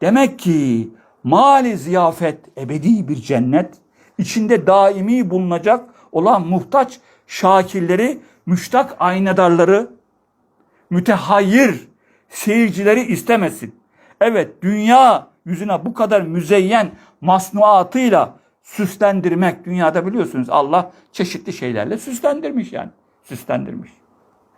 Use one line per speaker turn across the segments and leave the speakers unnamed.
Demek ki mali ziyafet ebedi bir cennet, içinde daimi bulunacak olan muhtaç şakirleri, müştak aynadarları, mütehayyir seyircileri istemesin. Evet dünya yüzüne bu kadar müzeyyen masnuatıyla süslendirmek dünyada biliyorsunuz Allah çeşitli şeylerle süslendirmiş yani. Süslendirmiş.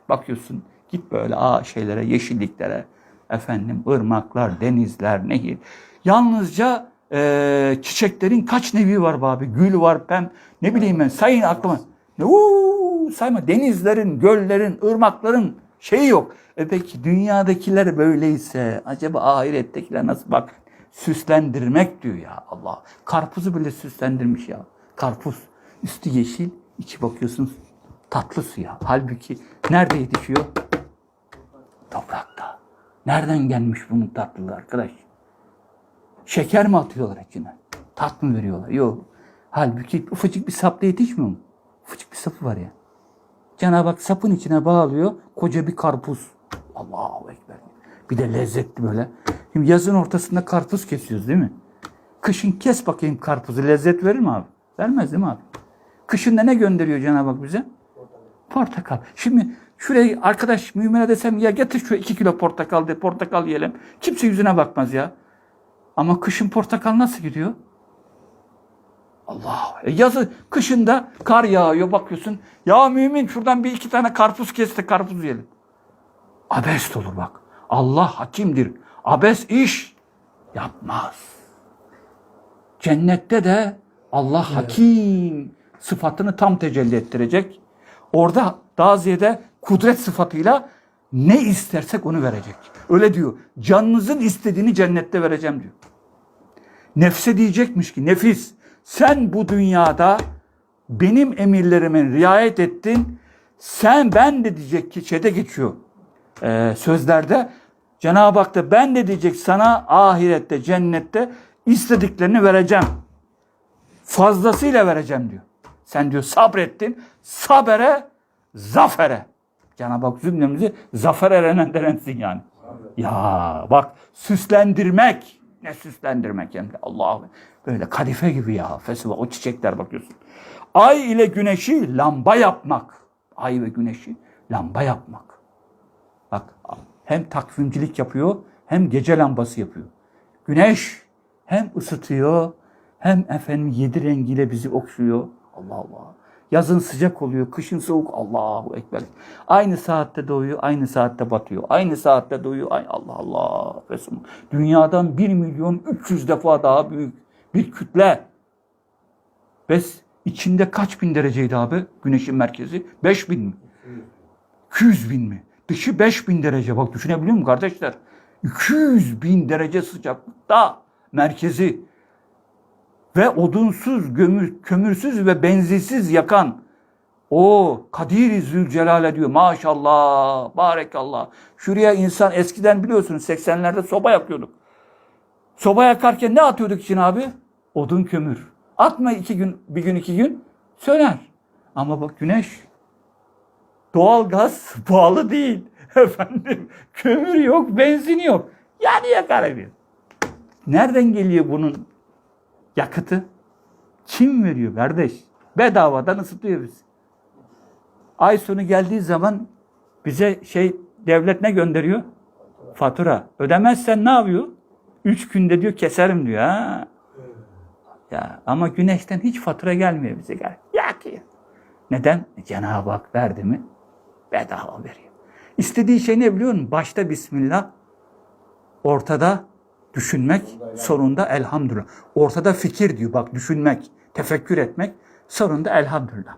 Bakıyorsun git böyle a şeylere, yeşilliklere, efendim ırmaklar, denizler, nehir. Yalnızca eee, çiçeklerin kaç nevi var abi? Gül var, pem, ne bileyim ben sayın aklıma. Uuu, sayma denizlerin, göllerin, ırmakların şeyi yok. E peki dünyadakiler böyleyse acaba ahirettekiler nasıl bak süslendirmek diyor ya Allah. Karpuzu bile süslendirmiş ya. Karpuz üstü yeşil, içi bakıyorsunuz tatlı suya. Halbuki nerede yetişiyor? Nereden gelmiş bunun tatlılığı arkadaş? Şeker mi atıyorlar içine? Tat mı veriyorlar? Yok. Halbuki ufacık bir sapla yetişmiyor mu? Ufacık bir sapı var ya. Cenab-ı Hak sapın içine bağlıyor koca bir karpuz. Allahu Ekber. Bir de lezzetli böyle. Şimdi yazın ortasında karpuz kesiyoruz değil mi? Kışın kes bakayım karpuzu lezzet verir mi abi? Vermez değil mi abi? Kışın da ne gönderiyor Cenab-ı Hak bize? Portakal. Şimdi şuraya arkadaş mümine desem ya getir şu iki kilo portakal de portakal yiyelim. Kimse yüzüne bakmaz ya. Ama kışın portakal nasıl gidiyor? Allah. E yazı kışında kar yağıyor bakıyorsun. Ya mümin şuradan bir iki tane karpuz kes de karpuz yiyelim. Abest olur bak. Allah hakimdir. Abes iş yapmaz. Cennette de Allah hakim sıfatını tam tecelli ettirecek. Orada daha ziyade kudret sıfatıyla ne istersek onu verecek. Öyle diyor. Canınızın istediğini cennette vereceğim diyor. Nefse diyecekmiş ki nefis sen bu dünyada benim emirlerime riayet ettin. Sen ben de diyecek ki şeyde geçiyor e, sözlerde Cenab-ı Hak da ben de diyecek sana ahirette cennette istediklerini vereceğim. Fazlasıyla vereceğim diyor. Sen diyor sabrettin. Sabere, zafere. Cenab-ı Hak cümlemizi zafer erenenden etsin yani. Ya bak süslendirmek. Ne süslendirmek hem de Allah'ım. Böyle kadife gibi ya. Fesiva o çiçekler bakıyorsun. Ay ile güneşi lamba yapmak. Ay ve güneşi lamba yapmak. Bak hem takvimcilik yapıyor hem gece lambası yapıyor. Güneş hem ısıtıyor hem efendim yedi rengiyle bizi okşuyor. Allah Allah. Yazın sıcak oluyor, kışın soğuk. Allahu Ekber. Aynı saatte doğuyor, aynı saatte batıyor. Aynı saatte doğuyor. Ay Allah Allah. Resulullah. Dünyadan 1 milyon 300 defa daha büyük bir kütle. Ve içinde kaç bin dereceydi abi güneşin merkezi? 5 bin mi? 200 bin mi? Dışı 5000 derece. Bak düşünebiliyor musun kardeşler? 200 bin derece sıcaklıkta merkezi ve odunsuz, gömür, kömürsüz ve benzisiz yakan o Kadir-i Zülcelal diyor. Maşallah, barekallah. Şuraya insan eskiden biliyorsunuz 80'lerde soba yakıyorduk. Soba yakarken ne atıyorduk için abi? Odun kömür. Atma iki gün, bir gün iki gün söner. Ama bak güneş Doğalgaz pahalı değil. Efendim kömür yok, benzin yok. Yani yakar bir. Nereden geliyor bunun yakıtı? Kim veriyor kardeş? Bedavadan ısıtıyor bizi. Ay sonu geldiği zaman bize şey devlet ne gönderiyor? Fatura. Ödemezsen ne yapıyor? Üç günde diyor keserim diyor. Ha? Ya ama güneşten hiç fatura gelmiyor bize. Gel. Yakıyor. Neden? Cenab-ı Hak verdi mi? Bedava veriyor. İstediği şey ne biliyor musun? Başta Bismillah, ortada düşünmek, sonunda elhamdülillah. Ortada fikir diyor bak düşünmek, tefekkür etmek, sonunda elhamdülillah.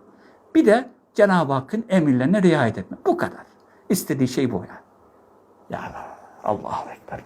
Bir de Cenab-ı Hakk'ın emirlerine riayet etmek. Bu kadar. İstediği şey bu yani. Ya Allahu Ekber.